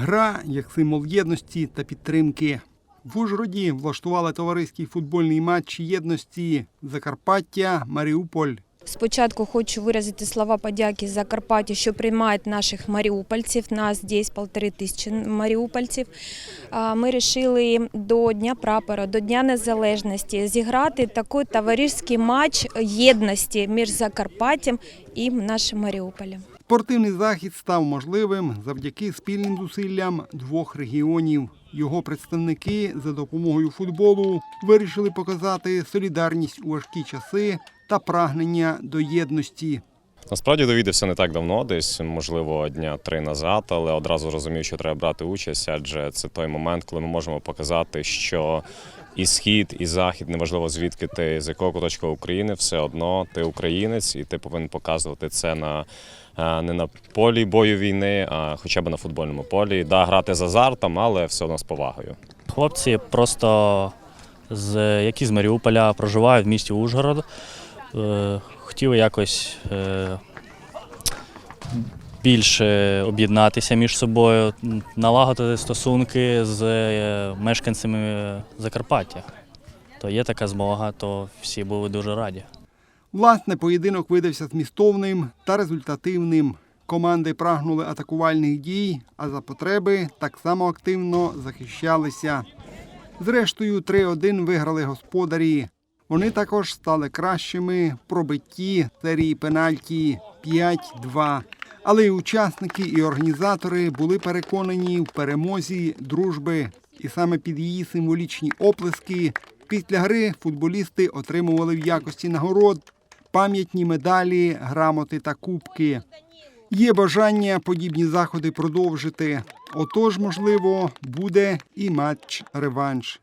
Гра як символ єдності та підтримки. В Ужгороді влаштували товариський футбольний матч єдності Закарпаття Маріуполь. Спочатку хочу виразити слова подяки Закарпаттю, що приймають наших маріупольців. Нас десь полтори тисячі маріупольців. Ми вирішили до Дня прапора, до Дня Незалежності зіграти такий товариський матч єдності між Закарпаттям і нашим Маріуполем. Спортивний захід став можливим завдяки спільним зусиллям двох регіонів. Його представники за допомогою футболу вирішили показати солідарність у важкі часи та прагнення до єдності. Насправді довідався не так давно, десь можливо дня три назад, але одразу розумів, що треба брати участь, адже це той момент, коли ми можемо показати, що і схід, і захід, неважливо звідки ти з якого куточка України, все одно ти українець, і ти повинен показувати це на е, не на полі бою війни, а хоча б на футбольному полі. Да, грати з азартом, але все одно з повагою. Хлопці просто з які з Маріуполя проживають в місті Ужгород. Е, Хотіли якось е, більше об'єднатися між собою, налагодити стосунки з е, мешканцями Закарпаття. То є така змога, то всі були дуже раді. Власне, поєдинок видався змістовним та результативним. Команди прагнули атакувальних дій, а за потреби так само активно захищалися. Зрештою, 3-1 виграли господарі. Вони також стали кращими пробитті серії пенальті 5-2. Але і учасники, і організатори були переконані в перемозі дружби. І саме під її символічні оплески після гри футболісти отримували в якості нагород пам'ятні медалі, грамоти та кубки. Є бажання подібні заходи продовжити. Отож, можливо, буде і матч реванш.